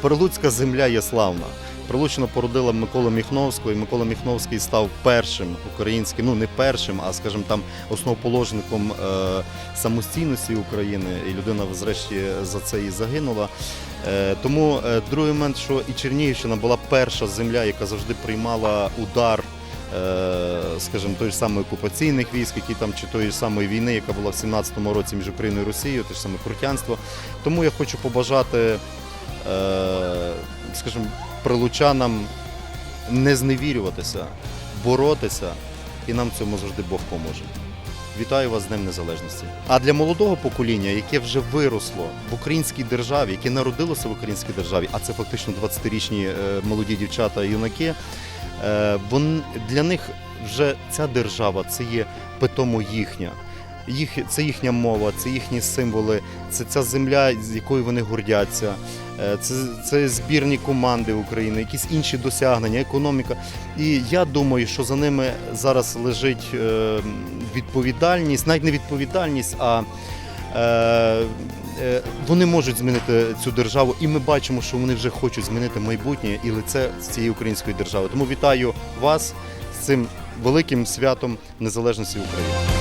Прилуцька земля є славна. Прилучина породила Миколу Міхновського, і Микола Міхновський став першим українським, ну не першим, а скажімо там основоположником е, самостійності України. І людина, зрешті, за це і загинула. Е, тому е, другий момент, що і Чернігівщина була перша земля, яка завжди приймала удар. Скажімо, той ж самий окупаційних військ, які там чи тої ж самої війни, яка була в 17-му році між Україною і Росією, те ж саме крутянство. Тому я хочу побажати, скажімо, прилучанам не зневірюватися, боротися, і нам цьому завжди Бог поможе. Вітаю вас з Днем Незалежності. А для молодого покоління, яке вже виросло в українській державі, яке народилося в українській державі, а це фактично 20-річні е, молоді дівчата і юнаки, е, для них вже ця держава це є питомо їхня. Їх, це їхня мова, це їхні символи, це ця земля, з якою вони гордяться, е, це, це збірні команди України, якісь інші досягнення, економіка. І я думаю, що за ними зараз лежить е, відповідальність, навіть не відповідальність, а е, вони можуть змінити цю державу, і ми бачимо, що вони вже хочуть змінити майбутнє і лице цієї української держави. Тому вітаю вас з цим великим святом незалежності України.